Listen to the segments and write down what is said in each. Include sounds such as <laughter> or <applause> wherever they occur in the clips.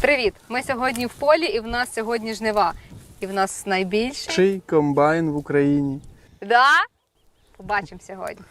Привіт! Ми сьогодні в полі, і в нас сьогодні жнива. І в нас найбільший. Чий комбайн в Україні? Да? Побачимо сьогодні.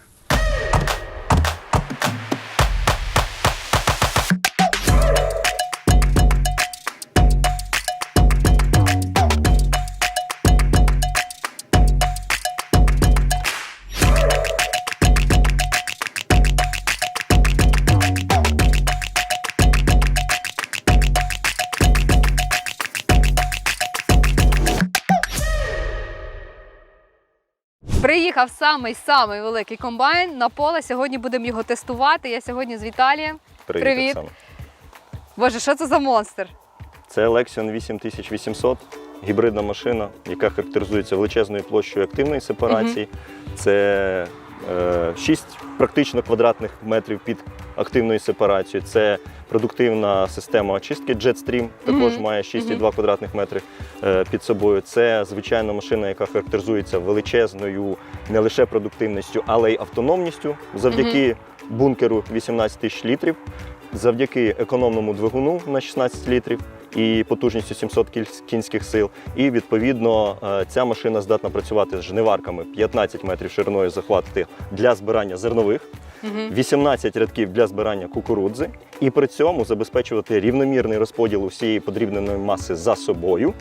Приїхав самий самий великий комбайн на поле. Сьогодні будемо його тестувати. Я сьогодні з Віталієм. Привіт. Оксана. Боже, що це за монстр? Це Lexion 8800, гібридна машина, яка характеризується величезною площею активної сепарації. Це 6 практично квадратних метрів під активною сепарацією. Це продуктивна система очистки Jetstream, також Мгм. має 6,2 квадратних метри е, під собою. Це звичайна машина, яка характеризується величезною не лише продуктивністю, але й автономністю завдяки бункеру 18 тисяч літрів, завдяки економному двигуну на 16 літрів і потужністю 700 кінських сил. І відповідно е, ця машина здатна працювати з жниварками 15 метрів шириною захватити для збирання зернових. 18 рядків для збирання кукурудзи, і при цьому забезпечувати рівномірний розподіл усієї подрібненої маси за собою.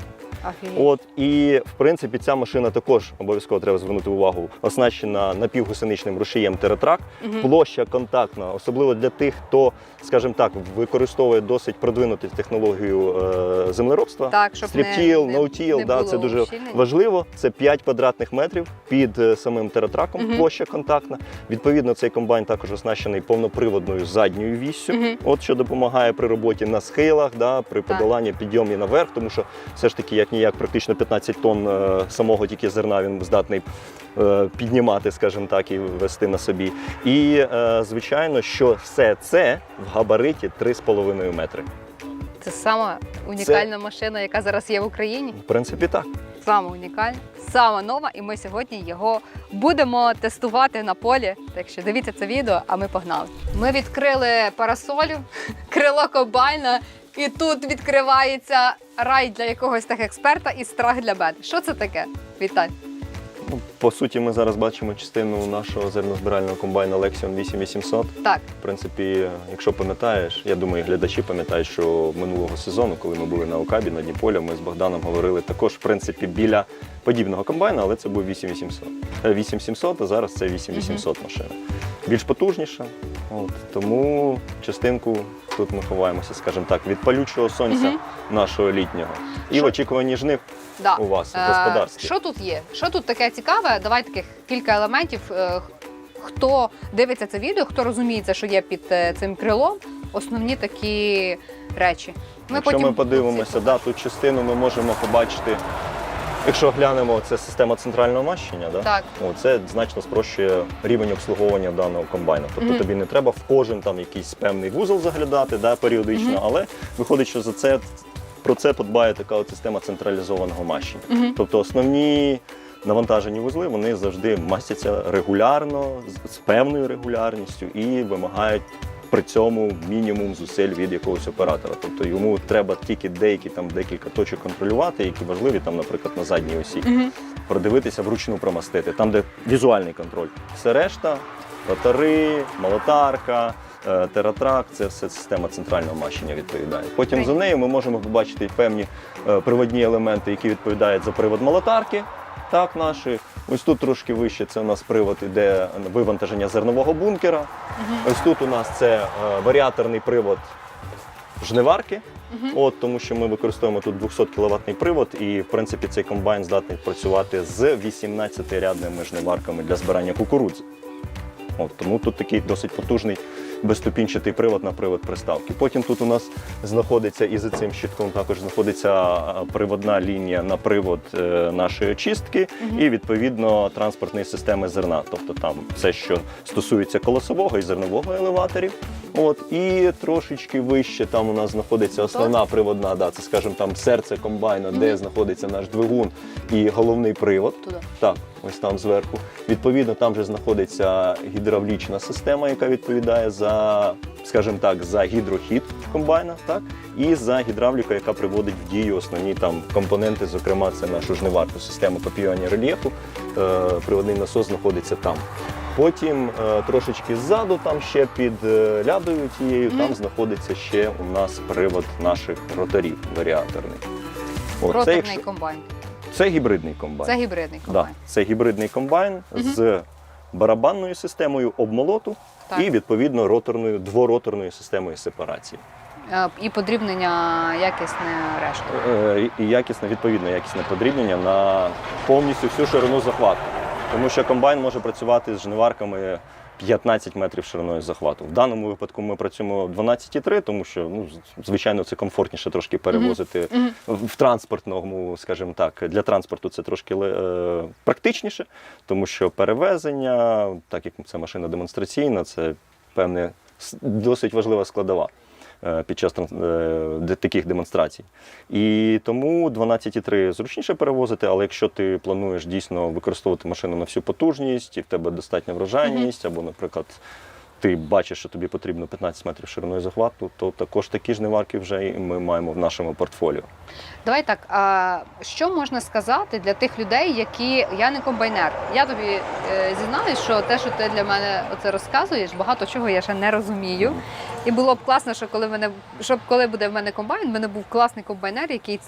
От і в принципі ця машина також обов'язково треба звернути увагу, оснащена напівгусеничним рушієм Тератрак. Площа контактна, особливо для тих, хто, скажімо так, використовує досить продвинуту технологію е, землеробства. Так, щоб Стріптіл, ноутіл, да, це дуже ущільнень. важливо. Це 5 квадратних метрів під е, самим тератраком, Мгм. площа контактна. Відповідно, цей комбайн також оснащений повноприводною задньою віссю. Мгм. От що допомагає при роботі на схилах, да, при подоланні підйомі наверх, тому що все ж таки, як ніяк, практично 15 тонн е, самого тільки зерна він здатний е, піднімати, скажімо так, і вести на собі. І е, звичайно, що все це в габариті 3,5 метри. Це сама унікальна машина, яка зараз є в Україні. В принципі, так. Сама унікальна, саме нова, і ми сьогодні його будемо тестувати на полі. Так що дивіться це відео, а ми погнали. Ми відкрили парасолю, <laughs> крило комбайна, і тут відкривається рай для якогось так експерта і страх для бед. Що це таке? Віталь. По суті, ми зараз бачимо частину нашого зернозбирального комбайна Lexion 8800. Так, В принципі, якщо пам'ятаєш, я думаю, глядачі пам'ятають, що минулого сезону, коли ми були на Окабі на Дніполі, ми з Богданом говорили також, в принципі, біля подібного комбайна, але це був 8800. Е, 8700, а зараз це 8800 машина. Більш потужніша. От, тому частинку тут ми ховаємося, скажімо так, від палючого сонця Мгм. нашого літнього. І Що- в очікуванні жнив да. у вас в Е, господарстві. Що тут є? Що тут таке цікаве? Давай таких кілька елементів. Е, Хто дивиться це відео, хто розуміється, що є під е, цим крилом, основні такі речі. Ми Якщо ми подивимося, да, тут частину ми можемо побачити. Якщо глянемо, це система центрального мащення, да? Так. О, це значно спрощує рівень обслуговування даного комбайна. Тобто Мгм. тобі не треба в кожен там якийсь певний вузол заглядати да, періодично, Мгм. але виходить, що за це про це подбає така от система централізованого мащення. Мгм. Тобто основні навантажені вузли вони завжди мастяться регулярно, з- з певною регулярністю і вимагають. При цьому мінімум зусиль від якогось оператора. Тобто йому треба тільки деякі там декілька точок контролювати, які важливі, там, наприклад, на задній осі Мгм. продивитися, вручну промастити, там, де візуальний контроль. Все решта, ротори, молотарка, тератрак це все система центрального мащення відповідає. Потім за нею ми можемо побачити певні е, приводні елементи, які відповідають за привод молотарки. Так, наші. Ось тут трошки вище це у нас привод іде вивантаження зернового бункера. Ось тут у нас це е, варіаторний привод жниварки. От, тому що ми використовуємо тут 200 кВт привод, і в принципі цей комбайн здатний працювати з 18-рядними жниварками для збирання кукурудзи. От, тому тут такий досить потужний безступінчатий привод на привод приставки. Потім тут у нас знаходиться і за цим щитком також знаходиться приводна лінія на привод е, нашої очистки і відповідно транспортної системи зерна. Тобто там все, що стосується колосового і зернового елеваторів. От і трошечки вище там у нас знаходиться основна приводна, да, це скажімо там серце комбайна, де знаходиться наш двигун і головний привод. Туди. Так, ось там зверху. Відповідно, там же знаходиться гідравлічна система, яка відповідає за, скажімо так, за гідрохід комбайна, так і за гідравлікою, яка приводить в дію основні там компоненти, зокрема, це нашу жниварку, систему копіювання рельєфу. Е, Приводний насос знаходиться там. Потім е, трошечки ззаду, там ще під е, лядою тією, там знаходиться ще у нас привод наших роторів варіаторний. Це, Роторний якщо- комбайн. Це гібридний комбайн. Це гібридний Да, комбайн. це гібридний комбайн з барабанною системою обмолоту Так. і відповідно роторною двороторною системою сепарації. Е, І подрібнення якісне решту. Е, І якісне, відповідно, якісне подрібнення на повністю всю ширину захвату. Тому що комбайн може працювати з жниварками 15 метрів шириною захвату. В даному випадку ми працюємо 12,3, тому що ну, звичайно це комфортніше трошки перевозити Мгм. в транспортному, скажімо так, для транспорту це трошки е, практичніше, тому що перевезення, так як це машина демонстраційна, це певне досить важлива складова під час е, таких демонстрацій. І тому 12,3 зручніше перевозити, але якщо ти плануєш дійсно використовувати машину на всю потужність, і в тебе достатня врожайність, або, наприклад, ти бачиш, що тобі потрібно 15 метрів шириною захвату, то також такі ж жниварки вже і ми маємо в нашому портфоліо. Давай так, а що можна сказати для тих людей, які я не комбайнер? Я тобі е, зізнаюсь, що те, що ти для мене оце розказуєш, багато чого я ще не розумію. І було б класно, що коли мене щоб коли буде в мене комбайн, в мене був класний комбайнер, який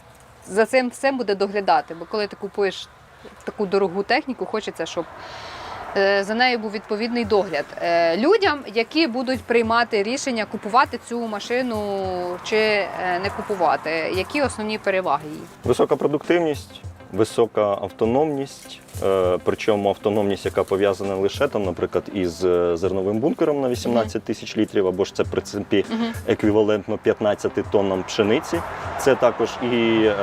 за цим всім буде доглядати. Бо коли ти купуєш таку дорогу техніку, хочеться, щоб. Е, За нею був відповідний догляд Е, людям, які будуть приймати рішення купувати цю машину чи е, не купувати. Які основні переваги її? Висока продуктивність, висока автономність, е, причому автономність, яка пов'язана лише там, наприклад, із е, зерновим бункером на 18 тисяч літрів, або ж це в принципі еквівалентно 15 тоннам пшениці. Це також і е,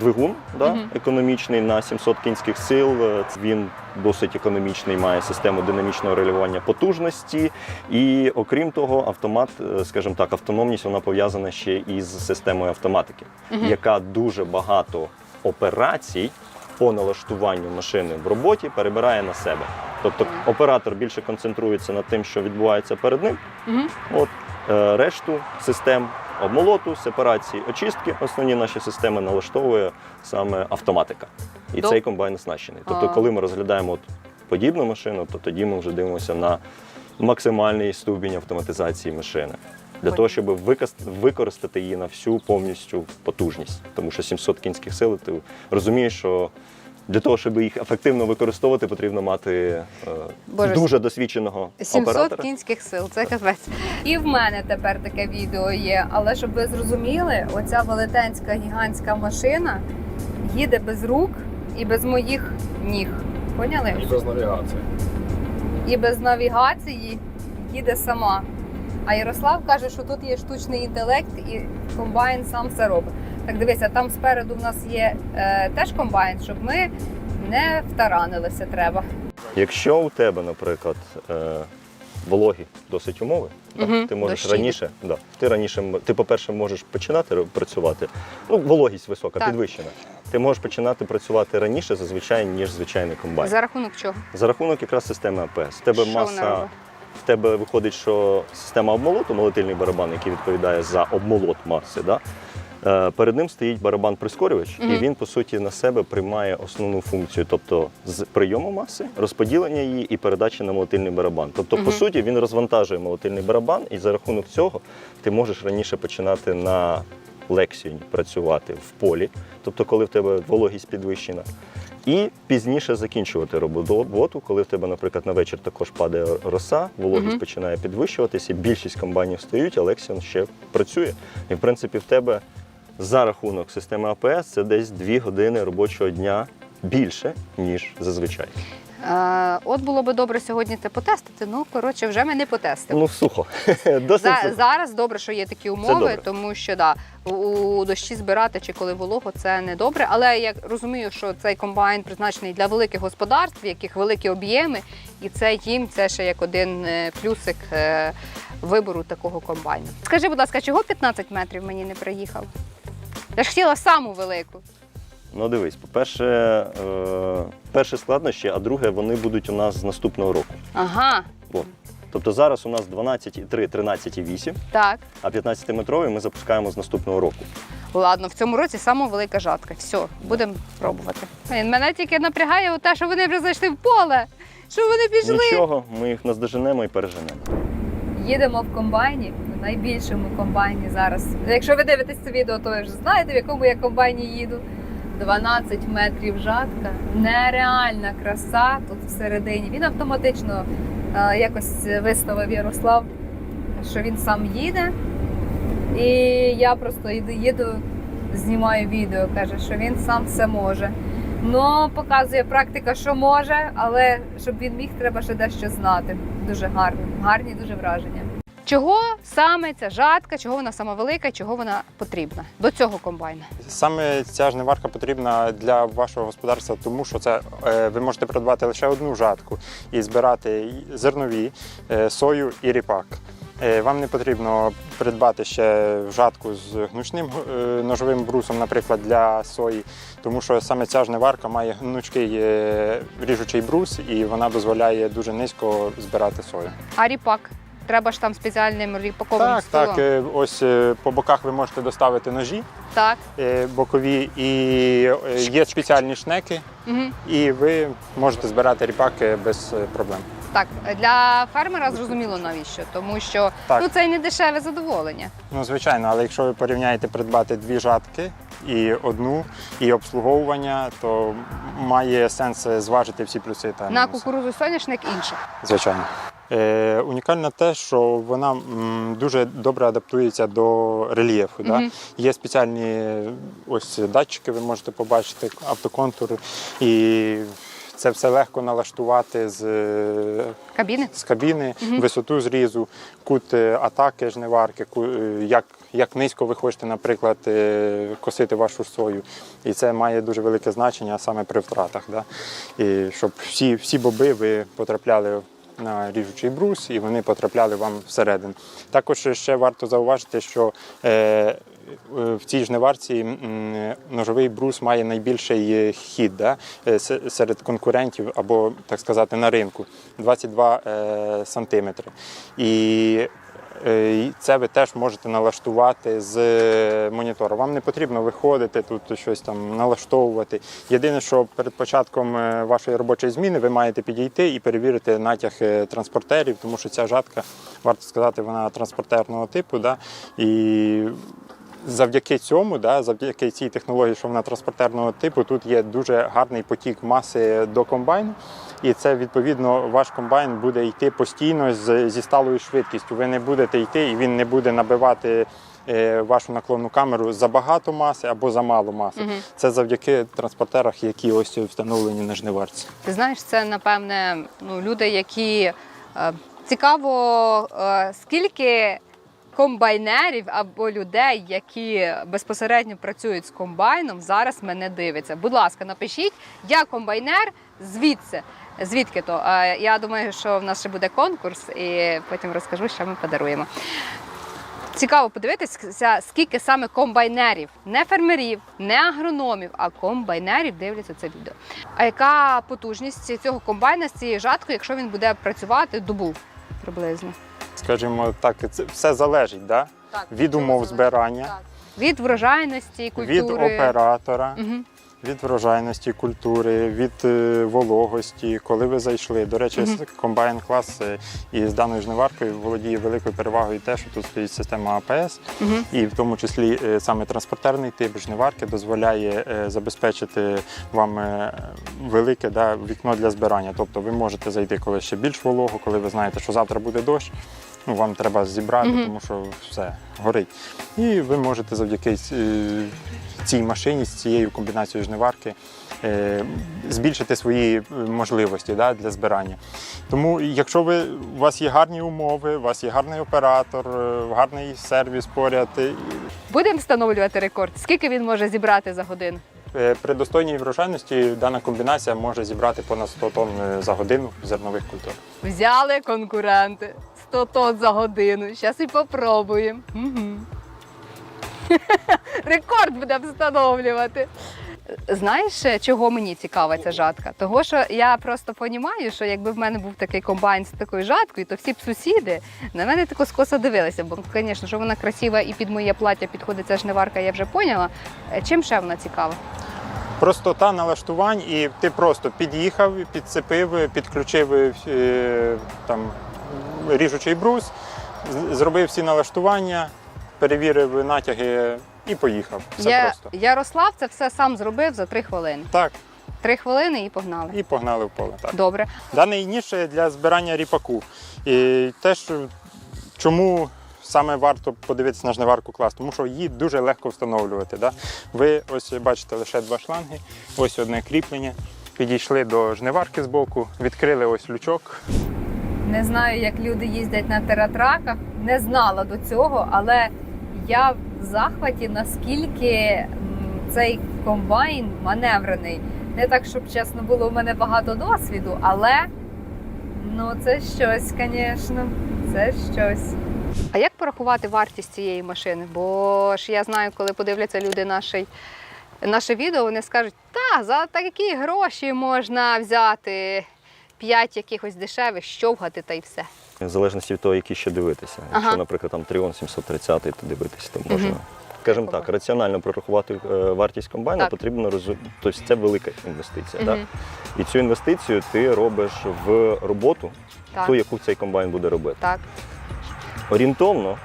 двигун да, економічний на 700 кінських сил. Він досить економічний, має систему динамічного регулювання потужності. І окрім того, автомат, скажімо так, автономність вона пов'язана ще із системою автоматики, яка дуже багато операцій по налаштуванню машини в роботі перебирає на себе. Тобто оператор більше концентрується над тим, що відбувається перед ним. Мгм. От е, решту систем обмолоту, сепарації, очистки, основні наші системи налаштовує саме автоматика. І Доб- цей комбайн оснащений. Тобто, коли ми розглядаємо от подібну машину, то тоді ми вже дивимося на максимальний ступінь автоматизації машини. Для того, щоб викас- використати її на всю повністю потужність. Тому що 700 кінських сил, ти розумієш, що для того, щоб їх ефективно використовувати, потрібно мати е, Боже, дуже досвідченого 700 оператора. кінських сил, це капець. І в мене тепер таке відео є. Але щоб ви зрозуміли, оця велетенська гігантська машина їде без рук і без моїх ніг. Поняли? І без навігації. І без навігації їде сама. А Ярослав каже, що тут є штучний інтелект і комбайн сам все робить. Так дивися, там спереду в нас є е, теж комбайн, щоб ми не втаранилися треба. Якщо у тебе, наприклад, е, вологі досить умови, так, Мгм, ти можеш дощі. раніше, да, ти раніше, м- ти, по-перше, можеш починати працювати. Ну, вологість висока, Так. підвищена. Ти можеш починати працювати раніше зазвичай, ніж звичайний комбайн. За, За рахунок чого? За рахунок якраз системи АПС. В тебе Що вона маса. робить? В тебе виходить, що система обмолоту, молотильний барабан, який відповідає за обмолот маси, да? е, перед ним стоїть барабан-прискорювач, Мгм. і він, по суті, на себе приймає основну функцію, тобто з прийому маси, розподілення її і передачі на молотильний барабан. Тобто, по суті, він розвантажує молотильний барабан, і за рахунок цього ти можеш раніше починати на лексіоні працювати в полі, тобто, коли в тебе вологість підвищена. І пізніше закінчувати роботу, коли в тебе, наприклад, на вечір також падає роса, вологість Мгм. починає підвищуватися, більшість комбайнів встають, Lexion ще працює. І в принципі в тебе за рахунок системи АПС це десь 2 години робочого дня більше, ніж зазвичай. Е, от було би добре сьогодні це потестити. Ну коротше, вже ми не потестимо. Ну, сухо. <laughs> Досить За, сухо. зараз добре, що є такі умови, тому що да, у- дощі збирати чи коли волого це не добре. Але я розумію, що цей комбайн призначений для великих господарств, в яких великі об'єми, і це їм це ще як один е, плюсик е, вибору такого комбайну. Скажи, будь ласка, чого 15 метрів мені не приїхав? Я ж хотіла саму велику. Ну дивись, по-перше, е, перше складнощі, а друге, вони будуть у нас з наступного року. Ага. От. Тобто зараз у нас 12,3, 13,8, Так. а 15-метровий ми запускаємо з наступного року. Ладно, в цьому році сама велика жатка. Все, будемо пробувати. Блін, Мене тільки напрягає те, що вони вже зайшли в поле. Що вони пішли? Нічого, ми їх наздоженемо і переженемо. Їдемо в комбайні, в найбільшому комбайні зараз. Якщо ви дивитесь це відео, то ви вже знаєте, в якому я комбайні їду. 12 метрів жатка, нереальна краса тут всередині. Він автоматично е, якось виставив Ярослав, що він сам їде. І я просто їду, їду, знімаю відео, каже, що він сам все може. Ну, показує практика, що може, але щоб він міг, треба ще дещо знати. Дуже гарно, гарні дуже враження. Чого саме ця жатка, чого вона сама велика, чого вона потрібна до цього комбайна? Саме ця жниварка потрібна для вашого господарства, тому що це е, ви можете придбати лише одну жатку і збирати зернові, е, сою і ріпак. Е, Вам не потрібно придбати ще жатку з гнучним ножовим брусом, наприклад, для сої, тому що саме ця жниварка має гнучкий ріжучий брус і вона дозволяє дуже низько збирати сою. А ріпак? Треба ж там спеціальним ріпаковим Так, стилом. так. е, Ось е, по боках ви можете доставити ножі. так. е, бокові, і є спеціальні шнеки, Угу. і ви можете збирати ріпаки без проблем. Так, для фермера зрозуміло навіщо, тому що Так. ну це й не дешеве задоволення. Ну, звичайно, але якщо ви порівняєте придбати дві жатки і одну, і обслуговування, то має сенс зважити всі плюси та На мінуси. кукурузу соняшник інше. Звичайно. Е, унікально те, що вона дуже добре адаптується до рельєфу. Да? Є спеціальні ось датчики, ви можете побачити, автоконтур, і це все легко налаштувати з, е, Кабіни. з кабіни, Мгм. висоту зрізу, кут е, атаки жниварки, е, як, як низько ви хочете, наприклад, косити вашу сою. І це має дуже велике значення саме при втратах. Да? І щоб всі, всі боби ви потрапляли на ріжучий брус і вони потрапляли вам всередину. Також ще варто зауважити, що е, в цій жниварці ножовий брус має найбільший е, хід да, е, серед конкурентів або, так сказати, на ринку 22 е, сантиметри. І і це ви теж можете налаштувати з е, монітора. Вам не потрібно виходити тут щось там налаштовувати. Єдине, що перед початком е, вашої робочої зміни ви маєте підійти і перевірити натяг е, транспортерів, тому що ця жатка, варто сказати, вона транспортерного типу. Да? І завдяки цьому, да, завдяки цій технології, що вона транспортерного типу, тут є дуже гарний потік маси до комбайну. І це відповідно ваш комбайн буде йти постійно зі сталою швидкістю. Ви не будете йти і він не буде набивати е, вашу наклонну камеру забагато маси або замало маси. Мгм. Це завдяки транспортерах, які ось встановлені на жниварці. Ти знаєш, це напевне ну, люди, які е, цікаво, е, скільки комбайнерів або людей, які безпосередньо працюють з комбайном, зараз мене дивиться. Будь ласка, напишіть, я комбайнер звідси. Звідки то? Я думаю, що в нас ще буде конкурс, і потім розкажу, що ми подаруємо. Цікаво подивитися, скільки саме комбайнерів, не фермерів, не агрономів, а комбайнерів дивляться це відео. А яка потужність цього комбайна з цією жаткою, якщо він буде працювати добу приблизно? Скажімо так, це все залежить да? від умов збирання, Від врожайності, культури. від оператора. Угу. Від врожайності культури, від е, вологості, коли ви зайшли. До речі, комбайн клас е, із даною жниваркою володіє великою перевагою те, що тут стоїть система АПС, Угу. і в тому числі е, саме транспортерний тип жниварки дозволяє забезпечити вам велике да, вікно для збирання. Тобто ви можете зайти коли ще більш волого, коли ви знаєте, що завтра буде дощ. Ну, вам треба зібрати, тому що все горить. І ви можете завдяки е, цій машині, з цією комбінацією жниварки е, збільшити свої е, можливості да, для збирання. Тому, якщо ви, у вас є гарні умови, у вас є гарний оператор, гарний сервіс поряд, Будемо встановлювати рекорд. Скільки він може зібрати за годину? Е, при достойній врожайності дана комбінація може зібрати понад 100 тонн е, за годину зернових культур. Взяли конкуренти 100 тонн за годину. Зараз і попробуємо. Угу. <laughs> Рекорд будемо встановлювати. Знаєш, е, чого мені цікава ця жатка? Того, що я просто розумію, що якби в мене був такий комбайн з такою жаткою, то всі б сусіди на мене тако скоса дивилися. Бо, звісно, що вона красива і під моє плаття підходить ця жниварка, я вже поняла. Е, Чим ще вона цікава? Простота налаштувань, і ти просто під'їхав, підцепив, підключив е, там ріжучий брус, зробив всі налаштування, перевірив натяги і поїхав. Все я, просто. Ярослав це все сам зробив за три хвилини. Так, Три хвилини і погнали. і погнали в поле. Так. Добре. Даний ніж для збирання ріпаку. І теж чому саме варто подивитися на жниварку клас, тому що її дуже легко встановлювати. Да? Ви ось бачите лише два шланги, ось одне кріплення. Підійшли до жниварки з боку, відкрили ось лючок. Не знаю, як люди їздять на тератраках. Не знала до цього, але я захваті, наскільки цей комбайн маневрений. Не так, щоб чесно було, у мене багато досвіду, але ну це щось, звісно, це щось. А як порахувати вартість цієї машини? Бо ж я знаю, коли подивляться люди нашій, наше відео, вони скажуть, та за такі гроші можна взяти п'ять якихось дешевих, щовгати та й все. В залежності від того, які ще дивитися. Ага. Якщо, наприклад, там Тріон 730, то дивитися, то можна. Скажімо так, раціонально прорахувати е, вартість комбайна Так. потрібно розуміти. Тобто це велика інвестиція. Угу. Так? І цю інвестицію ти робиш в роботу, Так, ту, яку цей комбайн буде робити. так. Орієнтовно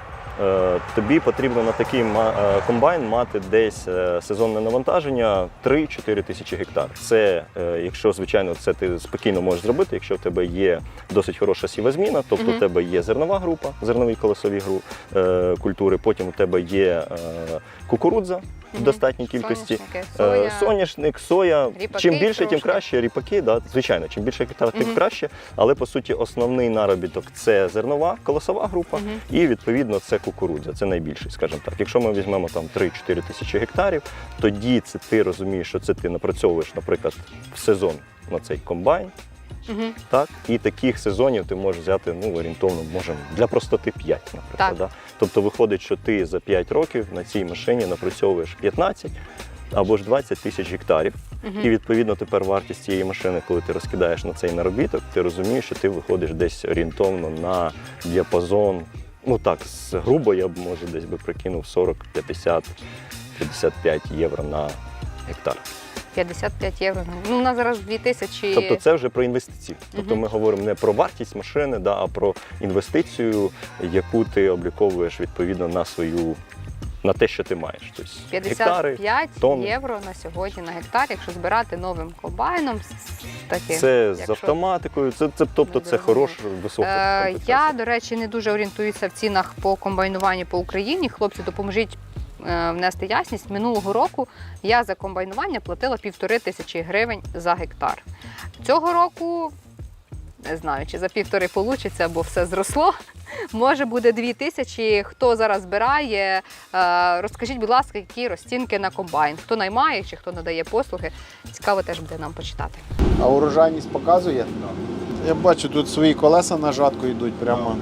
тобі потрібно на такий е, комбайн мати десь е, сезонне навантаження 3-4 тисячі гектар. Це, е, якщо звичайно, це ти спокійно можеш зробити, якщо в тебе є досить хороша сівозміна, тобто у тебе є зернова група, зернові колосові гру, е, культури, потім у тебе є е, кукурудза в достатній кількості. Соняшники, Е. Соняшник, соя. Ріпаки чим більше, тим краще. Ріпаки, да, звичайно, чим більше гектар, тим краще. Але по суті, основний наробіток це зернова, колосова група, і відповідно це кукурудза. Це найбільший, скажімо так. Якщо ми візьмемо там 3-4 тисячі гектарів, тоді це ти розумієш, що це ти напрацьовуєш, наприклад, в сезон на цей комбайн. Мгм. Так, і таких сезонів ти можеш взяти ну орієнтовно, можемо для простоти 5, наприклад. Так. Да? Тобто виходить, що ти за 5 років на цій машині напрацьовуєш 15 або ж 20 тисяч гектарів. Мгм. І відповідно тепер вартість цієї машини, коли ти розкидаєш на цей наробіток, ти розумієш, що ти виходиш десь орієнтовно на діапазон. Ну так, грубо я б може десь би прикинув 40, 50, 55 євро на гектар. 55 євро. Ну, у нас зараз 2000... Тобто це вже про інвестиції. Тобто ми говоримо не про вартість машини, да, а про інвестицію, яку ти обліковуєш відповідно на свою на те, що ти маєш. Тобто гектари. 55 тонни. євро на сьогодні на гектар, якщо збирати новим комбайном. таким. Це з автоматикою, це, це тобто це хороша, висока. Е, я, до речі, не дуже орієнтуюся в цінах по комбайнуванню по Україні. Хлопці, допоможіть внести ясність. Минулого року я за комбайнування платила півтори тисячі гривень за гектар. Цього року не знаю, чи за півтори вийде, бо все зросло. Може буде дві тисячі. Хто зараз збирає? Е, Розкажіть, будь ласка, які розцінки на комбайн? Хто наймає чи хто надає послуги? Цікаво теж буде нам почитати. А урожайність показує? Я бачу, тут свої колеса на жатку йдуть прямо.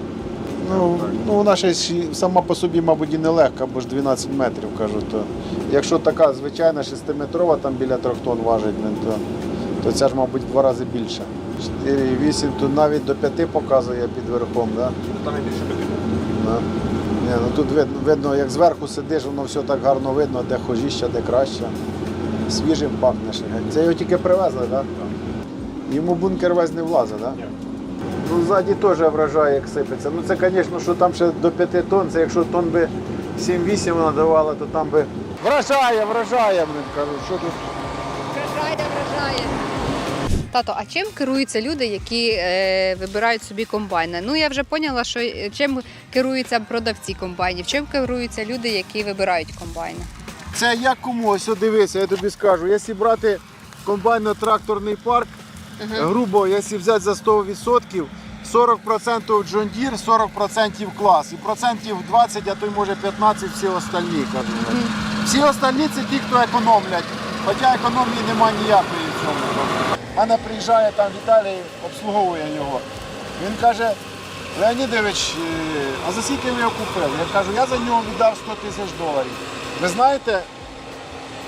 Ну, ну вона ще сама по собі, мабуть, і не легка, бо ж 12 метрів кажу. То якщо така звичайна 6-метрова, там біля 3 тонн важить, ну, то, то ця ж, мабуть, в два рази більше. 4,8 тут навіть до 5 показує під верхом, да? Там і більше Да. Ні, ну тут видно, видно, як зверху сидиш, воно все так гарно видно, де хожіще, де краще. Свіжим пахне ще. Це його тільки привезли, так? Йому бункер весь не влазить, так? Ні. Ну, ззаді теж вражає, як сипеться. Ну це, звісно, що там ще до 5 тонн, це якщо тонн би 7-8 вона давала, то там би. Вражає, вражає, блин, кажу, що тут. Вражає, вражає. Тато, а чим керуються люди, які е, вибирають собі комбайни? Ну я вже поняла, що е, чим керуються продавці комбайнів, чим керуються люди, які вибирають комбайни. Це як кому, ось от дивися, я тобі скажу. Якщо брати комбайно-тракторний парк, грубо, якщо взяти за 100%, 40% John Deere, 40% клас. І процентів 20, а то й може 15 всі остальні. Кажу. Всі остальні це ті, хто економлять. Хоча економії немає ніякої в цьому. У мене приїжджає там Віталій, обслуговує його. Він каже, Леонідович, е, а за скільки ви його купили? Я кажу, я за нього віддав 100 тисяч доларів. Ви знаєте,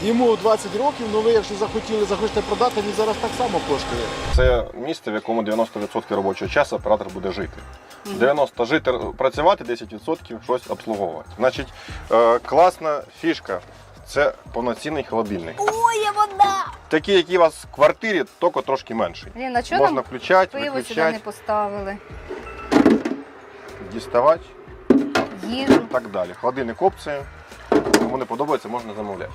Йому 20 років, але ви, якщо захотіли, захочете продати, він зараз так само коштує. Це місце, в якому 90% робочого часу оператор буде жити. 90 жити працювати, 10% щось обслуговувати. Значить, е, класна фішка це повноцінний холодильник. Ой, є вода! Такі, які у вас в квартирі, тільки трошки менший. Блін, а чого Можна нам включати, пиво сюди не виключати, поставили? діставати Їжу. і так далі. Холодильник опції. Кому не подобається, можна замовляти.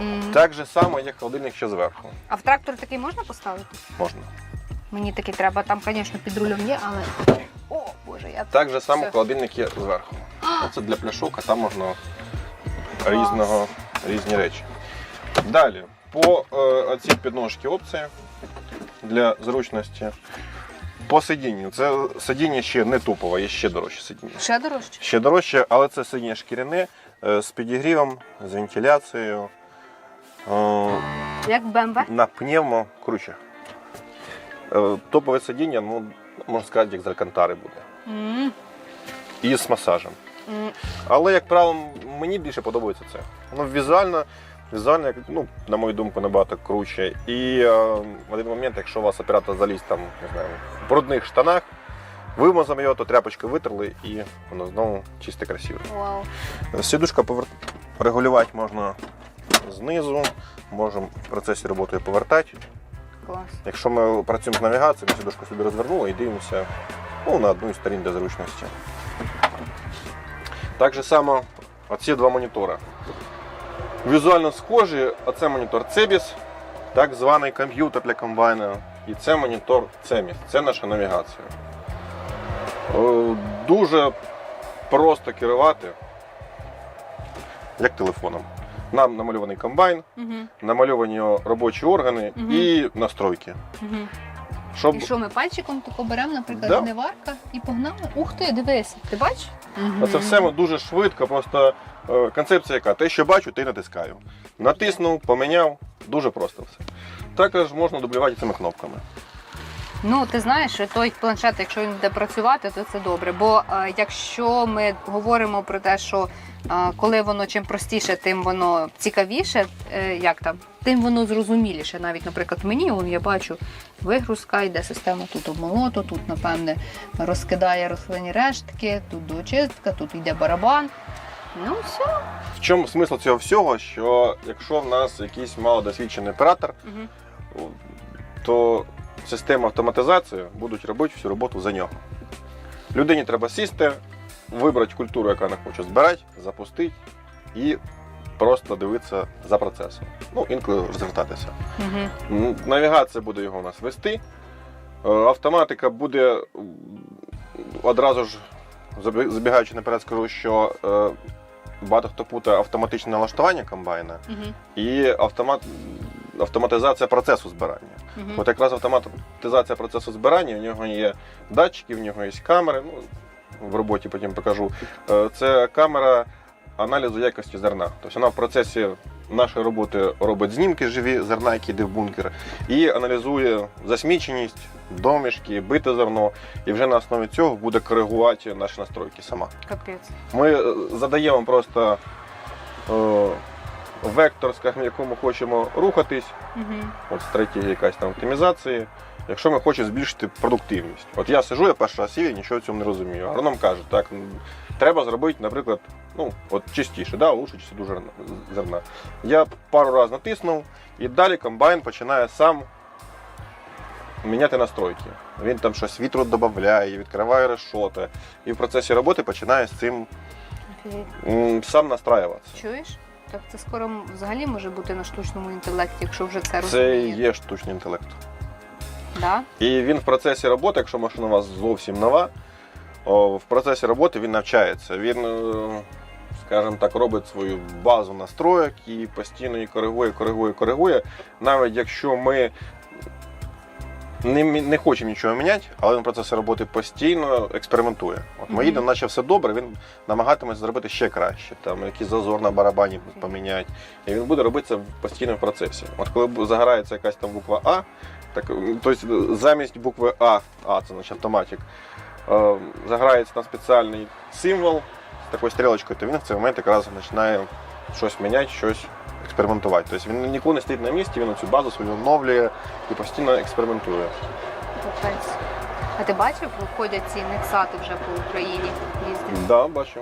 М. Так же само є холодильник ще зверху. А в трактор такий можна поставити? Можна. Мені такий треба. Там, звісно, під рулем є, але. О, Боже, я Так же само Все. холодильник є зверху. Це для пляшок, а там можна різного, різні речі. Далі, по е, оці підножки опції для зручності. По сидінню. Це сидіння ще не топове, є ще дорожче сидіння. ще дорожче. Ще дорожче, але це сидіння шкіряне е, з підігрівом, з вентиляцією. Е, Як БМВ? на пневмо круче. Е, Топове сидіння, ну, можна сказати, як з алькантари буде. М. І з масажем. М. Але, як правило, мені більше подобається це. Ну, візуально, візуально, ну, на мою думку, набагато круче. І е, в один момент, якщо у вас оператор заліз там, не знаю, в брудних штанах, вимазав його, то тряпочкою витерли і воно знову чисте красиве. Вау. Сідушка повер... регулювати можна знизу, можемо в процесі роботи повертати. Клас. Якщо ми працюємо з навігацією, ми сідушку собі розвернули і дивимося ну, на одну із сторін для зручності. Так же само оці два монітори. Візуально схожі, оце монітор Cebis, так званий комп'ютер для комбайна. І це монітор CEMIS, це наша навігація. Е, Дуже просто керувати, як телефоном. Нам намальований комбайн, Угу. намальовані робочі органи Мгм. і настройки. Угу. Щоб І що ми пальчиком тако беремо, наприклад, Да. жниварка і погнали? Ух ти, дивись, ти бачиш? Це все дуже швидко, просто е, концепція яка? Те, що бачу, ти натискаю. Натиснув, поміняв, дуже просто все. Також можна дублювати цими кнопками. Ну, ти знаєш, той планшет, якщо він буде працювати, то це добре. Бо е, якщо ми говоримо про те, що е, коли воно чим простіше, тим воно цікавіше, е, як там, тим воно зрозуміліше. Навіть, наприклад, мені вон, я бачу вигрузка, йде система тут обмолото, тут, напевне, розкидає рослинні рештки, тут доочистка, тут йде барабан. Ну, все. В чому смисл цього всього? Що якщо в нас якийсь малодосвідчений оператор, Угу. то система автоматизації будуть робити всю роботу за нього. Людині треба сісти, вибрати культуру, яка вона хоче збирати, запустити і просто дивитися за процесом. Ну, інколи розвертатися. Угу. Навігація буде його у нас вести. Е, Автоматика буде одразу ж забігаючи наперед, скажу, що е, багато хто путає автоматичне налаштування комбайна Угу. і автомат, автоматизація процесу збирання. Угу. От якраз автоматизація процесу збирання, у нього є датчики, в нього є камери. Ну, в роботі потім покажу. Е, Це камера аналізу якості зерна. Тобто вона в процесі нашої роботи робить знімки живі зерна, які йде в бункер, і аналізує засміченість, домішки, бите зерно, і вже на основі цього буде коригувати наші настройки сама. Капець. Ми е, задаємо просто е, вектор, скажімо, в якому хочемо рухатись. Угу. От стратегія якась там оптимізації. Якщо ми хочемо збільшити продуктивність. От я сижу, я перший раз сів, і нічого в цьому не розумію. Агроном каже, так, треба зробити, наприклад, ну, от чистіше, да, лучше частоту зерна- зерна. Я пару разів натиснув, і далі комбайн починає сам міняти настройки. Він там щось вітру додає, відкриває решоти. І в процесі роботи починає з цим Офігеть. сам настраюватися. Чуєш? Так це скоро взагалі може бути на штучному інтелекті, якщо вже це розуміє. Це є штучний інтелект. Да? І він в процесі роботи, якщо машина у вас зовсім нова, в процесі роботи він навчається. Він, е, скажімо так, робить свою базу настроєк і постійно її коригує, коригує, коригує. Навіть якщо ми не, не хочемо нічого міняти, але він в процесі роботи постійно експериментує. От ми їдемо, наче все добре, він намагатиметься зробити ще краще, там якийсь зазор на барабані поміняти. І він буде робити це в процесі. От коли загорається якась там буква А, так, тобто замість букви А, А це значить автоматик, е, заграється на спеціальний символ з такою стрілочкою, то він в цей момент якраз починає щось міняти, щось експериментувати. Тобто він ніколи не стоїть на місці, він цю базу свою оновлює і постійно експериментує. Капець. А ти бачив, ходять ці нексати вже по Україні їздять? Так, да, бачу.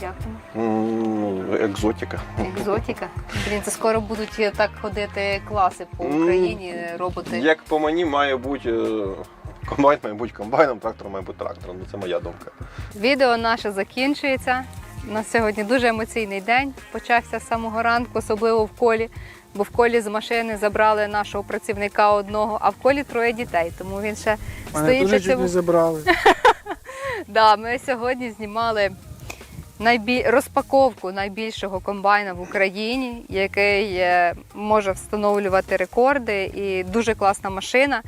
Як? М, Екзотика. Екзотика. Блін, це скоро будуть е, так ходити класи по М, Україні, роботи. Як по мені має бути е, комбайн, має бути комбайном, трактор має бути трактором. Ну, Це моя думка. Відео наше закінчується. У нас сьогодні дуже емоційний день. Почався з самого ранку, особливо в колі. Бо в колі з машини забрали нашого працівника одного, а в колі троє дітей. Тому він ще Мене стоїть дуже чуть не забрали. <laughs> Да, ми сьогодні знімали найбіль... розпаковку найбільшого комбайна в Україні, який е, може встановлювати рекорди, і дуже класна машина.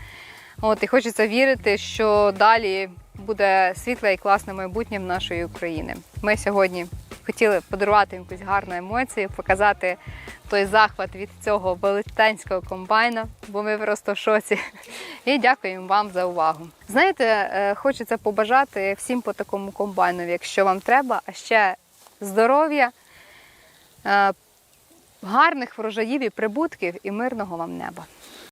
От, і хочеться вірити, що далі буде світле і класне майбутнє в нашої України. Ми сьогодні хотіли подарувати якусь гарну емоцію, показати той захват від цього велетенського комбайна, бо ми просто в шоці. І дякуємо вам за увагу. Знаєте, е, хочеться побажати всім по такому комбайнові, якщо вам треба, а ще здоров'я, е, гарних врожаїв і прибутків і мирного вам неба.